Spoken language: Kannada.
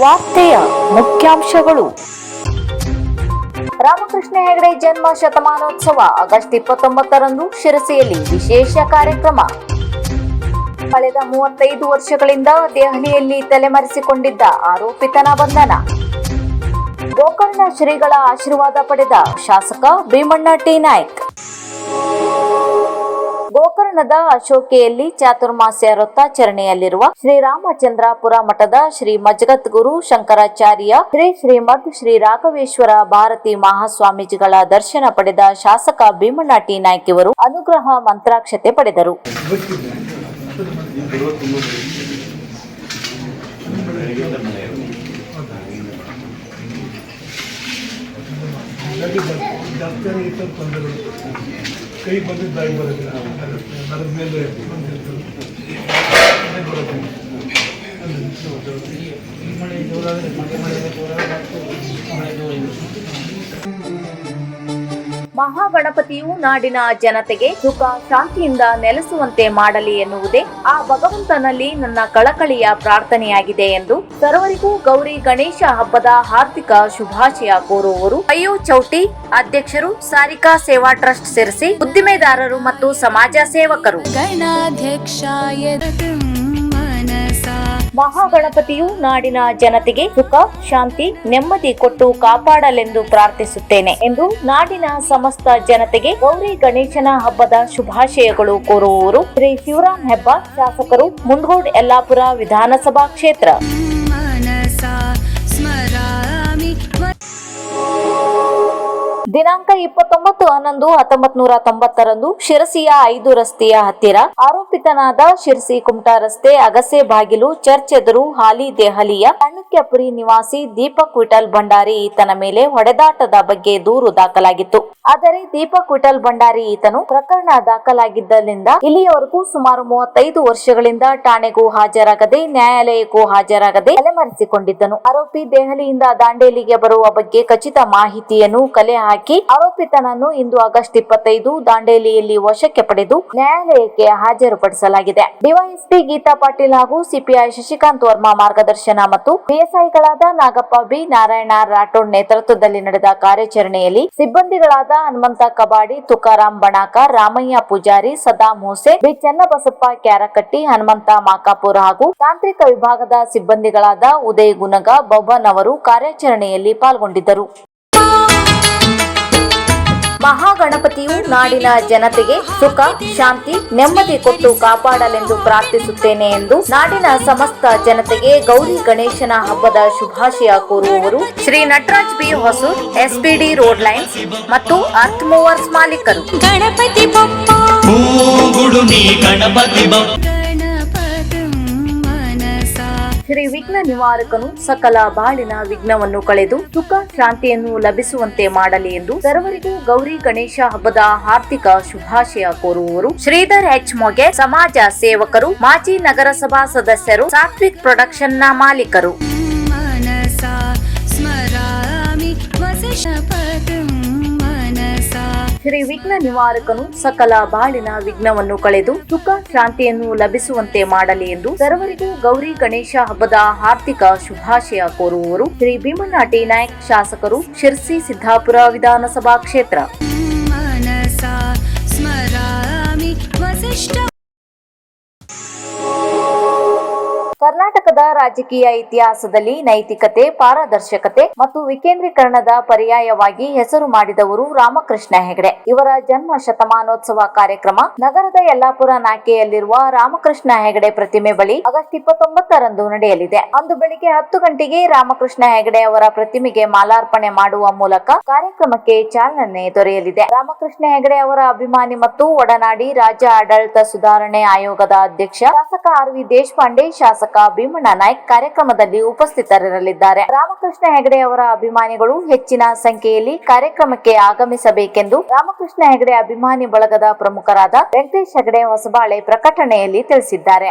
ವಾರ್ತೆಯ ಮುಖ್ಯಾಂಶಗಳು. ರಾಮಕೃಷ್ಣ ಹೆಗಡೆ ಜನ್ಮ ಶತಮಾನೋತ್ಸವ ಆಗಸ್ಟ್ ಇಪ್ಪತ್ತೊಂಬತ್ತರಂದು ಶಿರಸಿಯಲ್ಲಿ ವಿಶೇಷ ಕಾರ್ಯಕ್ರಮ. ಕಳೆದ ಮೂವತ್ತೈದು ವರ್ಷಗಳಿಂದ ದೆಹಲಿಯಲ್ಲಿ ತಲೆಮರೆಸಿಕೊಂಡಿದ್ದ ಆರೋಪಿತನ ಬಂಧನ ಗೋಕರ್ಣ ಶ್ರೀಗಳ ಆಶೀರ್ವಾದ ಪಡೆದ ಶಾಸಕ ಭೀಮಣ್ಣ ಟಿ. ನಾಯ್ಕ್. ಗೋಕರ್ಣದ ಅಶೋಕೆಯಲ್ಲಿ ಚಾತುರ್ಮಾಸ್ಯ ವೃತ್ತಾಚರಣೆಯಲ್ಲಿರುವ ಶ್ರೀರಾಮಚಂದ್ರಾಪುರ ಮಠದ ಶ್ರೀ ಮಜಗದ್ಗುರು ಶಂಕರಾಚಾರ್ಯ ಶ್ರೀ ಶ್ರೀಮದ್ ಶ್ರೀ ರಾಘವೇಶ್ವರ ಭಾರತಿ ಮಹಾಸ್ವಾಮೀಜಿಗಳ ದರ್ಶನ ಪಡೆದ ಶಾಸಕ ಭೀಮಣ್ಣ ಟಿ ನಾಯ್ಕ್ ಇವರು ಅನುಗ್ರಹ ಮಂತ್ರಾಕ್ಷತೆ ಪಡೆದರು. ಕೈ ಬಂದಿದ್ದಾಗಿ ಬರೋದಿಲ್ಲ ಅದರ ಮೇಲೆ ಬಂದಿರ್ತದೆ ಮಹಾಗಣಪತಿಯು ನಾಡಿನ ಜನತೆಗೆ ಸುಖ, ಶಾಂತಿಯಿಂದ ನೆಲೆಸುವಂತೆ ಮಾಡಲಿ ಎನ್ನುವುದೇ ಆ ಭಗವಂತನಲ್ಲಿ ನನ್ನ ಕಳಕಳಿಯ ಪ್ರಾರ್ಥನೆಯಾಗಿದೆ ಎಂದು ಸರ್ವರಿಗೂ ಗೌರಿ ಗಣೇಶ ಹಬ್ಬದ ಹಾರ್ದಿಕ ಶುಭಾಶಯ ಕೋರುವವರು. ಅಯ್ಯೋ ಚೌಟಿ, ಅಧ್ಯಕ್ಷರು, ಸಾರಿಕಾ ಸೇವಾ ಟ್ರಸ್ಟ್ ಸೇರಿಸಿ ಉದ್ದಿಮೆದಾರರು ಮತ್ತು ಸಮಾಜ ಸೇವಕರು. ಗಣಾಧ್ಯಕ್ಷ ಮಹಾಗಣಪತಿಯು ನಾಡಿನ ಜನತೆಗೆ ಸುಖ, ಶಾಂತಿ, ನೆಮ್ಮದಿ ಕೊಟ್ಟು ಕಾಪಾಡಲೆಂದು ಪ್ರಾರ್ಥಿಸುತ್ತೇನೆ ಎಂದು ನಾಡಿನ ಸಮಸ್ತ ಜನತೆಗೆ ಗೌರಿ ಗಣೇಶನ ಹಬ್ಬದ ಶುಭಾಶಯಗಳು ಕೋರುವವರು ಶ್ರೀ ಶಿವರಾಮ್ ಹೆಬ್ಬಾರ್, ಶಾಸಕರು ಮುಂಡಗೋಡ್ ಯಲ್ಲಾಪುರ ವಿಧಾನಸಭಾ ಕ್ಷೇತ್ರ. ದಿನಾಂಕ ಇಪ್ಪತ್ತೊಂಬತ್ತು ಹನ್ನೊಂದು ಹತ್ತೊಂಬತ್ ನೂರ ತೊಂಬತ್ತರಂದು ಶಿರಸಿಯ ಐದು ರಸ್ತೆಯ ಹತ್ತಿರ ಆರೋಪಿತನಾದ ಶಿರಸಿ ಕುಮಟಾ ರಸ್ತೆ ಅಗಸೆ ಬಾಗಿಲು ಚರ್ಚ್ ಎದುರು ಹಾಲಿ ದೆಹಲಿಯ ಚಾಣಕ್ಯಪುರಿ ನಿವಾಸಿ ದೀಪಕ್ ವಿಠಲ್ ಭಂಡಾರಿ ಈತನ ಮೇಲೆ ಹೊಡೆದಾಟದ ಬಗ್ಗೆ ದೂರು ದಾಖಲಾಗಿತ್ತು. ಆದರೆ ದೀಪಕ್ ವಿಠಲ್ ಭಂಡಾರಿ ಈತನು ಪ್ರಕರಣ ದಾಖಲಾಗಿದ್ದರಿಂದ ಇಲ್ಲಿಯವರೆಗೂ ಸುಮಾರು ಮೂವತ್ತೈದು ವರ್ಷಗಳಿಂದ ಠಾಣೆಗೂ ಹಾಜರಾಗದೆ ನ್ಯಾಯಾಲಯಕ್ಕೂ ಹಾಜರಾಗದೆ ತಲೆಮರೆಸಿಕೊಂಡಿದ್ದನು. ಆರೋಪಿ ದೆಹಲಿಯಿಂದ ದಾಂಡೇಲಿಗೆ ಬರುವ ಬಗ್ಗೆ ಖಚಿತ ಮಾಹಿತಿಯನ್ನು ಕಲೆ ಹಾಕಿ ಆರೋಪಿತನನ್ನು ಇಂದು ಆಗಸ್ಟ್ ಇಪ್ಪತ್ತೈದು ದಾಂಡೇಲಿಯಲ್ಲಿ ವಶಕ್ಕೆ ಪಡೆದು ನ್ಯಾಯಾಲಯಕ್ಕೆ ಹಾಜರುಪಡಿಸಲಾಗಿದೆ. ಡಿವೈಎಸ್ಪಿ ಗೀತಾ ಪಾಟೀಲ್ ಹಾಗೂ ಸಿಪಿಐ ಶಶಿಕಾಂತ್ ವರ್ಮಾ ಮಾರ್ಗದರ್ಶನ ಮತ್ತು ಪಿಎಸ್ಐಗಳಾದ ನಾಗಪ್ಪ ಬಿ ನಾರಾಯಣ ರಾಠೋಡ್ ನೇತೃತ್ವದಲ್ಲಿ ನಡೆದ ಕಾರ್ಯಾಚರಣೆಯಲ್ಲಿ ಸಿಬ್ಬಂದಿಗಳಾದ ಹನುಮಂತ ಕಬಾಡಿ, ತುಕಾರಾಂ ಬಣಾಕ, ರಾಮಯ್ಯ ಪೂಜಾರಿ, ಸದಾ ಮೋಸೆ, ಬಿ ಚನ್ನಬಸಪ್ಪ ಕ್ಯಾರಕಟ್ಟಿ, ಹನುಮಂತ ಮಾಕಾಪುರ ಹಾಗೂ ತಾಂತ್ರಿಕ ವಿಭಾಗದ ಸಿಬ್ಬಂದಿಗಳಾದ ಉದಯ್ ಗುನಗ ಬೊಬ್ಬನ್ ಅವರು ಕಾರ್ಯಾಚರಣೆಯಲ್ಲಿ ಪಾಲ್ಗೊಂಡಿದ್ದರು. ಮಹಾಗಣಪತಿಯು ನಾಡಿನ ಜನತೆಗೆ ಸುಖ ಶಾಂತಿ ನೆಮ್ಮದಿ ಕೊಟ್ಟು ಕಾಪಾಡಲೆಂದು ಪ್ರಾರ್ಥಿಸುತ್ತೇನೆ ಎಂದು ನಾಡಿನ ಸಮಸ್ತ ಜನತೆಗೆ ಗೌರಿ ಗಣೇಶನ ಹಬ್ಬದ ಶುಭಾಶಯ ಕೋರುವವರು Shri Nataraj B Hosur SPD road lines ಮತ್ತು ಅರ್ಥ್ ಮೂವರ್ಸ್ ಮಾಲೀಕರು. ಗಣಪತಿ ಶ್ರೀ ವಿಘ್ನ ನಿವಾರಕನು ಸಕಲ ಬಾಳಿನ ವಿಘ್ನವನ್ನು ಕಳೆದು ಸುಖ ಶಾಂತಿಯನ್ನು ಲಭಿಸುವಂತೆ ಮಾಡಲಿ ಎಂದು ಸರ್ವರಿಗೂ ಗೌರಿ ಗಣೇಶ ಹಬ್ಬದ ಹಾರ್ದಿಕ ಶುಭಾಶಯ ಕೋರುವವರು. ಶ್ರೀಧರ್ ಎಚ್. ಮೊಗೆ, ಸಮಾಜ ಸೇವಕರು, ಮಾಜಿ ನಗರಸಭಾ ಸದಸ್ಯರು, ಸಾತ್ವಿಕ್ ಪ್ರೊಡಕ್ಷನ್ನ ಮಾಲೀಕರು. ಶ್ರೀ ವಿಘ್ನ ನಿವಾರಕನು ಸಕಲ ಬಾಳಿನ ವಿಘ್ನವನ್ನು ಕಳೆದು ಸುಖ ಶಾಂತಿಯನ್ನು ಲಭಿಸುವಂತೆ ಮಾಡಲಿ ಎಂದು ಸರ್ವರಿಗೂ ಗೌರಿ ಗಣೇಶ ಹಬ್ಬದ ಹಾರ್ದಿಕ ಶುಭಾಶಯ ಕೋರುವವರು. ಶ್ರೀ ನಾಯಕ್ ನಾಯ್ಕ್ ಶಾಸಕರು ಶಿರ್ಸಿ ಸಿದ್ದಾಪುರ ವಿಧಾನಸಭಾ ಕ್ಷೇತ್ರ. ಕರ್ನಾಟಕದ ರಾಜಕೀಯ ಇತಿಹಾಸದಲ್ಲಿ ನೈತಿಕತೆ, ಪಾರದರ್ಶಕತೆ ಮತ್ತು ವಿಕೇಂದ್ರೀಕರಣದ ಪರ್ಯಾಯವಾಗಿ ಹೆಸರು ಮಾಡಿದವರು ರಾಮಕೃಷ್ಣ ಹೆಗಡೆ. ಇವರ ಜನ್ಮ ಶತಮಾನೋತ್ಸವ ಕಾರ್ಯಕ್ರಮ ನಗರದ ಯಲ್ಲಾಪುರ ನಾಕೆಯಲ್ಲಿರುವ ರಾಮಕೃಷ್ಣ ಹೆಗಡೆ ಪ್ರತಿಮೆ ಬಳಿ ಆಗಸ್ಟ್ ಇಪ್ಪತ್ತೊಂಬತ್ತರಂದು ನಡೆಯಲಿದೆ. ಅಂದು ಬೆಳಿಗ್ಗೆ ಹತ್ತು ಗಂಟೆಗೆ ರಾಮಕೃಷ್ಣ ಹೆಗಡೆ ಅವರ ಪ್ರತಿಮೆಗೆ ಮಾಲಾರ್ಪಣೆ ಮಾಡುವ ಮೂಲಕ ಕಾರ್ಯಕ್ರಮಕ್ಕೆ ಚಾಲನೆ ದೊರೆಯಲಿದೆ. ರಾಮಕೃಷ್ಣ ಹೆಗಡೆ ಅವರ ಅಭಿಮಾನಿ ಮತ್ತು ಒಡನಾಡಿ ರಾಜ್ಯ ಆಡಳಿತ ಸುಧಾರಣೆ ಆಯೋಗದ ಅಧ್ಯಕ್ಷ ಶಾಸಕ ಆರ್ ವಿ ದೇಶಪಾಂಡೆ, ಶಾಸಕ ಭೀಮಣ್ಣ ನಾಯ್ಕ್ ಕಾರ್ಯಕ್ರಮದಲ್ಲಿ ಉಪಸ್ಥಿತರಿರಲಿದ್ದಾರೆ. ರಾಮಕೃಷ್ಣ ಹೆಗಡೆ ಅವರ ಅಭಿಮಾನಿಗಳು ಹೆಚ್ಚಿನ ಸಂಖ್ಯೆಯಲ್ಲಿ ಕಾರ್ಯಕ್ರಮಕ್ಕೆ ಆಗಮಿಸಬೇಕೆಂದು ರಾಮಕೃಷ್ಣ ಹೆಗಡೆ ಅಭಿಮಾನಿ ಬಳಗದ ಪ್ರಮುಖರಾದ ವೆಂಕಟೇಶ್ ಹೆಗಡೆ ಹೊಸಬಾಳೆ ಪ್ರಕಟಣೆಯಲ್ಲಿ ತಿಳಿಸಿದ್ದಾರೆ.